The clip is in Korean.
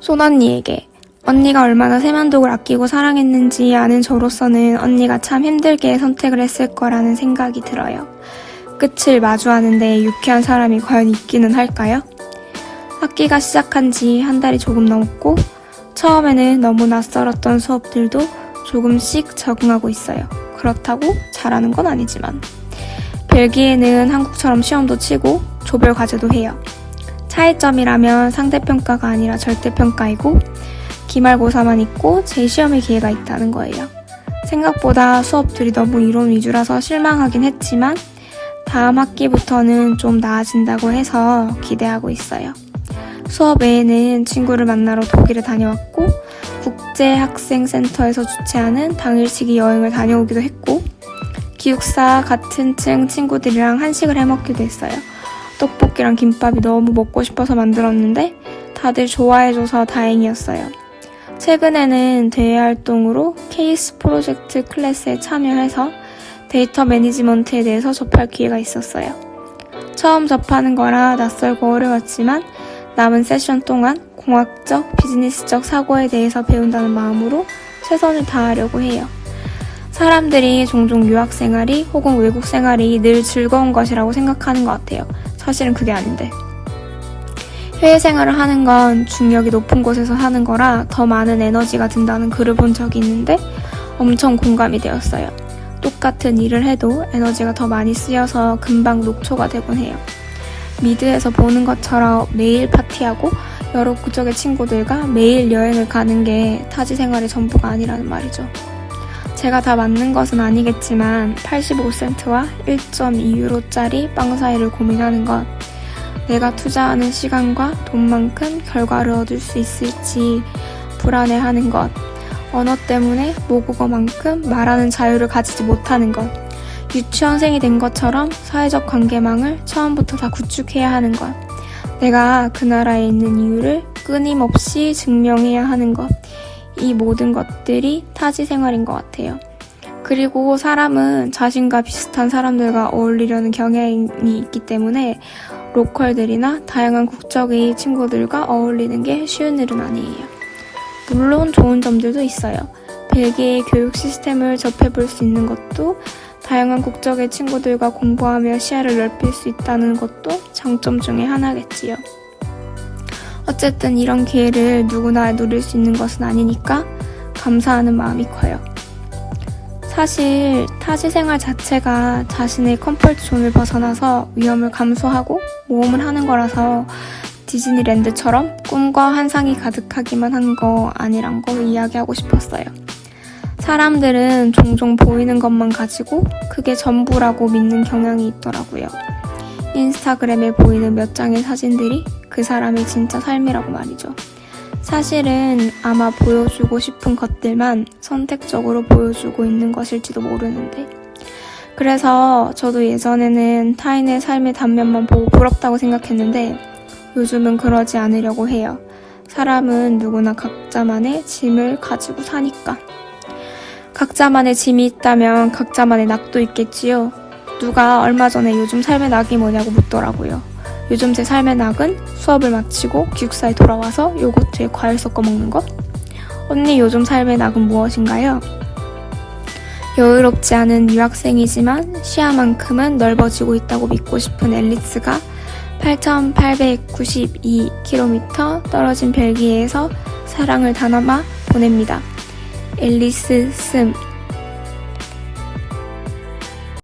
손언니에게 언니가 얼마나 세만독을 아끼고 사랑했는지 아는 저로서는 언니가 참 힘들게 선택을 했을 거라는 생각이 들어요. 끝을 마주하는데 유쾌한 사람이 과연 있기는 할까요? 학기가 시작한 지 한 달이 조금 넘었고 처음에는 너무 낯설었던 수업들도 조금씩 적응하고 있어요. 그렇다고 잘하는 건 아니지만 벨기에는 한국처럼 시험도 치고 조별 과제도 해요. 차이점이라면 상대평가가 아니라 절대평가이고 기말고사만 있고 재시험의 기회가 있다는 거예요. 생각보다 수업들이 너무 이론 위주라서 실망하긴 했지만 다음 학기부터는 좀 나아진다고 해서 기대하고 있어요. 수업 외에는 친구를 만나러 독일에 다녀왔고 국제학생센터에서 주최하는 당일치기 여행을 다녀오기도 했고 기숙사 같은 층 친구들이랑 한식을 해먹기도 했어요. 떡볶이랑 김밥이 너무 먹고 싶어서 만들었는데 다들 좋아해줘서 다행이었어요. 최근에는 대외 활동으로 케이스 프로젝트 클래스에 참여해서 데이터 매니지먼트에 대해서 접할 기회가 있었어요. 처음 접하는 거라 낯설고 어려웠지만 남은 세션 동안 공학적, 비즈니스적 사고에 대해서 배운다는 마음으로 최선을 다하려고 해요. 사람들이 종종 유학 생활이 혹은 외국 생활이 늘 즐거운 것이라고 생각하는 것 같아요. 사실은 그게 아닌데. 해외 생활을 하는 건 중력이 높은 곳에서 하는 거라 더 많은 에너지가 든다는 글을 본 적이 있는데 엄청 공감이 되었어요. 똑같은 일을 해도 에너지가 더 많이 쓰여서 금방 녹초가 되곤 해요. 미드에서 보는 것처럼 매일 파티하고 여러 국적의 친구들과 매일 여행을 가는 게 타지 생활의 전부가 아니라는 말이죠. 제가 다 맞는 것은 아니겠지만 85센트와 1.2유로짜리 빵 사이를 고민하는 것 내가 투자하는 시간과 돈만큼 결과를 얻을 수 있을지 불안해하는 것 언어 때문에 모국어만큼 말하는 자유를 가지지 못하는 것 유치원생이 된 것처럼 사회적 관계망을 처음부터 다 구축해야 하는 것. 내가 그 나라에 있는 이유를 끊임없이 증명해야 하는 것. 이 모든 것들이 타지 생활인 것 같아요. 그리고 사람은 자신과 비슷한 사람들과 어울리려는 경향이 있기 때문에 로컬들이나 다양한 국적의 친구들과 어울리는 게 쉬운 일은 아니에요. 물론 좋은 점들도 있어요. 벨기에의 교육 시스템을 접해볼 수 있는 것도 다양한 국적의 친구들과 공부하며 시야를 넓힐 수 있다는 것도 장점 중에 하나겠지요. 어쨌든 이런 기회를 누구나 누릴 수 있는 것은 아니니까 감사하는 마음이 커요. 사실 타지 생활 자체가 자신의 컴포트 존을 벗어나서 위험을 감수하고 모험을 하는 거라서 디즈니랜드처럼 꿈과 환상이 가득하기만 한 거 아니란 거 이야기하고 싶었어요. 사람들은 종종 보이는 것만 가지고 그게 전부라고 믿는 경향이 있더라고요. 인스타그램에 보이는 몇 장의 사진들이 그 사람의 진짜 삶이라고 말이죠. 사실은 아마 보여주고 싶은 것들만 선택적으로 보여주고 있는 것일지도 모르는데. 그래서 저도 예전에는 타인의 삶의 단면만 보고 부럽다고 생각했는데 요즘은 그러지 않으려고 해요. 사람은 누구나 각자만의 짐을 가지고 사니까. 각자만의 짐이 있다면 각자만의 낙도 있겠지요. 누가 얼마 전에 요즘 삶의 낙이 뭐냐고 묻더라고요. 요즘 제 삶의 낙은 수업을 마치고 기숙사에 돌아와서 요거트에 과일 섞어 먹는 것? 언니 요즘 삶의 낙은 무엇인가요? 여유롭지 않은 유학생이지만 시야만큼은 넓어지고 있다고 믿고 싶은 앨리스가 8,892km 떨어진 벨기에에서 사랑을 담아 보냅니다. 앨리스 슴